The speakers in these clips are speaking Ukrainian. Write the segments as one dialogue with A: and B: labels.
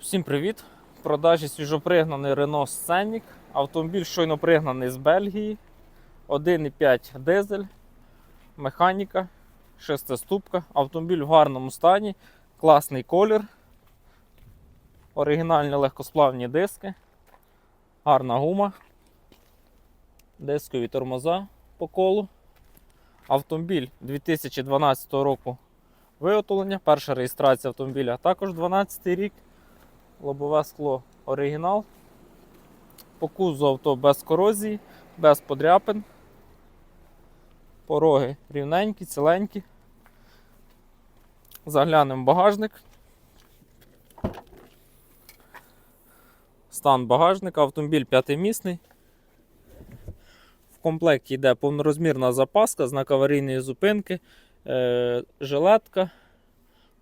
A: Всім привіт! В продажі свіжопригнаний Renault Scenic. Автомобіль щойно пригнаний з Бельгії. 1,5 дизель, механіка, шестиступка. Автомобіль в гарному стані, класний колір, оригінальні легкосплавні диски, гарна гума, дискові тормоза по колу. Автомобіль 2012 року виготовлення. Перша реєстрація автомобіля також 12 рік. Лобове скло оригінал. По кузу авто без корозії, без подряпин. Пороги рівненькі, ціленькі. Заглянемо в багажник. Стан багажника, автомобіль п'ятимісний. В комплекті йде повнорозмірна запаска, знак аварійної зупинки, е- жилетка,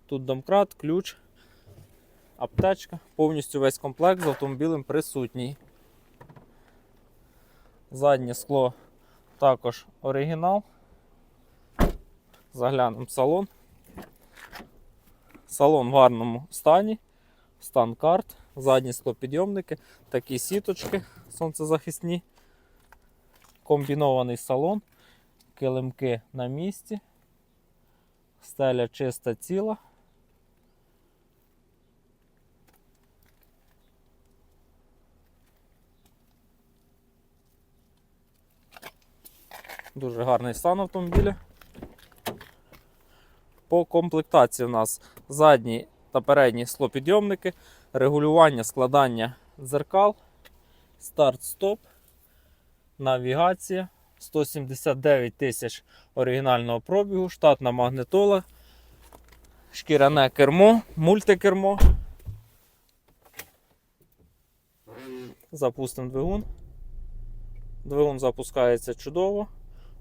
A: тут домкрат, ключ аптечка, повністю весь комплект з автомобілем присутній. Заднє скло також оригінал. Заглянемо в салон. Салон в гарному стані, стан карт, задні склопідйомники, такі сіточки сонцезахисні, комбінований салон, килимки на місці, стеля чиста ціла. Дуже гарний стан автомобіля. По комплектації у нас задні та передні склопідйомники, регулювання складання дзеркал, старт-стоп, навігація, 179 тисяч оригінального пробігу, штатна магнитола, шкіряне кермо, мультикермо. Запустимо двигун. Двигун запускається чудово.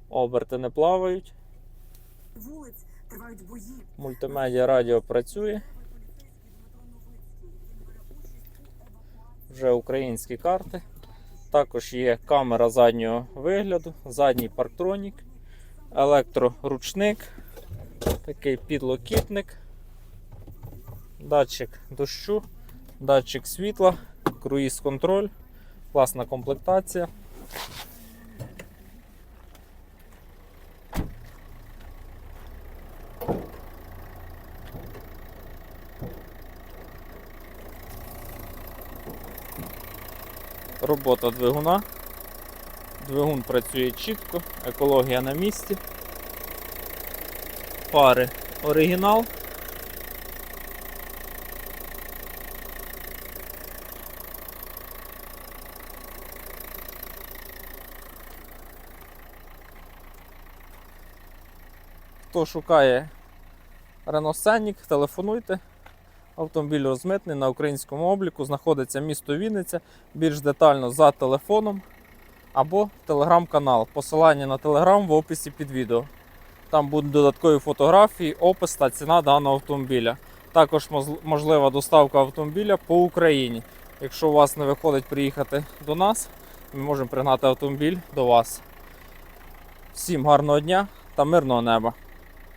A: Оберти не плавають.
B: вулиць тривають бої.
A: Мультимедіа радіо працює. Вже українські карти. Також є камера заднього вигляду, задній парктронік, електроручник, такий підлокітник, датчик дощу, датчик світла, круїз контроль, класна комплектація. Робота двигуна. Двигун працює чітко, екологія на місці. Фари оригінал. Хто шукає Scenic, телефонуйте. Автомобіль розмитний на українському обліку, знаходиться місто Вінниця, більш детально за телефоном або телеграм-канал. Посилання на телеграм в описі під відео. Там будуть додаткові фотографії, опис та ціна даного автомобіля. Також можлива доставка автомобіля по Україні. Якщо у вас не виходить приїхати до нас, ми можемо пригнати автомобіль до вас. Всім гарного дня та мирного неба!